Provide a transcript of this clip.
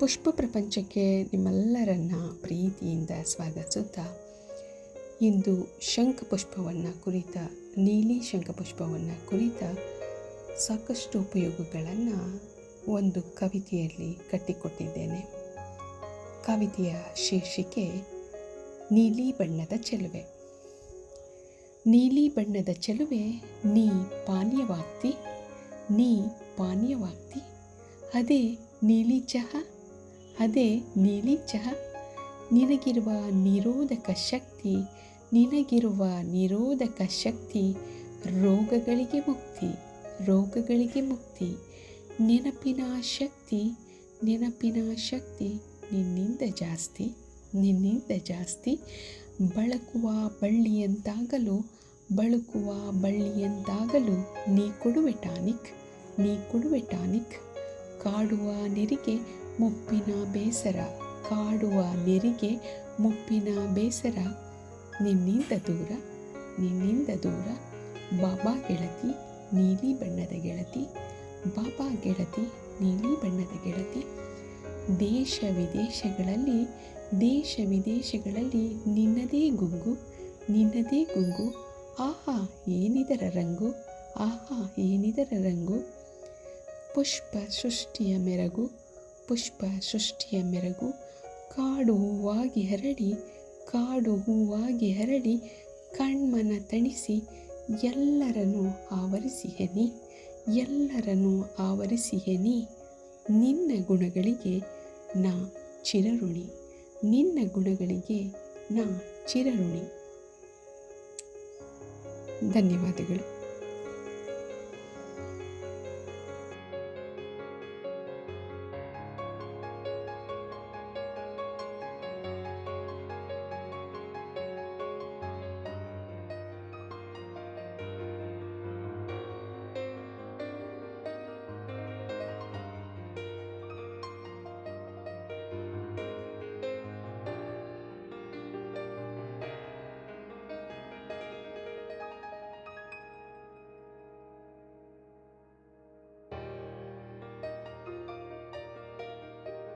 ಪುಷ್ಪ ಪ್ರಪಂಚಕ್ಕೆ ನಿಮ್ಮೆಲ್ಲರನ್ನ ಪ್ರೀತಿಯಿಂದ ಸ್ವಾಗತಿಸುತ್ತಾ, ಇಂದು ಶಂಖಪುಷ್ಪವನ್ನು ಕುರಿತ, ನೀಲಿ ಶಂಖಪುಷ್ಪವನ್ನು ಕುರಿತ ಸಾಕಷ್ಟು ಉಪಯೋಗಗಳನ್ನು ಒಂದು ಕವಿತೆಯಲ್ಲಿ ಕಟ್ಟಿಕೊಟ್ಟಿದ್ದೇನೆ. ಕವಿತೆಯ ಶೀರ್ಷಿಕೆ, ನೀಲಿ ಬಣ್ಣದ ಚೆಲುವೆ. ನೀಲಿ ಬಣ್ಣದ ಚೆಲುವೆ, ನೀ ಪಾನೀಯವಾಗ್ತಿ ನೀ ಪಾನೀಯವಾಗ್ತಿ, ಅದೇ ನೀಲಿ ಚಹಾ ಅದೇ ನೀಲಿ ಚಹ ನಿನಗಿರುವ ನಿರೋಧಕ ಶಕ್ತಿ, ನಿನಗಿರುವ ನಿರೋಧಕ ಶಕ್ತಿ, ರೋಗಗಳಿಗೆ ಮುಕ್ತಿ ರೋಗಗಳಿಗೆ ಮುಕ್ತಿ. ನೆನಪಿನ ಶಕ್ತಿ ನೆನಪಿನ ಶಕ್ತಿ, ನಿನ್ನಿಂದ ಜಾಸ್ತಿ ನಿನ್ನಿಂದ ಜಾಸ್ತಿ. ಬಳಕುವ ಬಳ್ಳಿಯಂತಾಗಲು, ಬಳುಕುವ ಬಳ್ಳಿಯಂತಾಗಲು ನೀ ಕೊಡುವೆ ಟಾನಿಕ್, ನೀ ಕೊಡುವೆ ಟಾನಿಕ್. ಕಾಡುವ ನೆರಿಗೆ ಮುಪ್ಪಿನ ಬೇಸರ ಕಾಡುವ ನೆರಿಗೆ ಮುಪ್ಪಿನ ಬೇಸರ. ನಿನ್ನಿಂದ ದೂರ ನಿನ್ನಿಂದ ದೂರ. ಬಾಬಾ ಗೆಳತಿ, ನೀಲಿ ಬಣ್ಣದ ಗೆಳತಿ. ಬಾಬಾ ಗೆಳತಿ, ನೀಲಿ ಬಣ್ಣದ ಗೆಳತಿ. ದೇಶ ವಿದೇಶಗಳಲ್ಲಿ ದೇಶ ವಿದೇಶಗಳಲ್ಲಿ ನಿನ್ನದೇ ಗುಂಗು ನಿನ್ನದೇ ಗುಂಗು. ಆಹಾ, ಏನಿದರ ರಂಗು, ಆಹಾ, ಏನಿದರ ರಂಗು. ಪುಷ್ಪ ಸೃಷ್ಟಿಯ ಮೆರಗು ಪುಷ್ಪ ಸೃಷ್ಟಿಯ ಮೆರಗು ಕಾಡು ಹೂವಾಗಿ ಹರಡಿ, ಕಾಡು ಹೂವಾಗಿ ಹರಡಿ ಕಣ್ಮನ ತಣಿಸಿ, ಎಲ್ಲರನ್ನು ಆವರಿಸಿಯೆ ನೀ ಎಲ್ಲರನ್ನು ಆವರಿಸಿ ನೀ ನಿನ್ನ ಗುಣಗಳಿಗೆ ನಾ ಚಿರಋಣಿ, ನಿನ್ನ ಗುಣಗಳಿಗೆ ನಾ ಚಿರಋಣಿ. ಧನ್ಯವಾದಗಳು.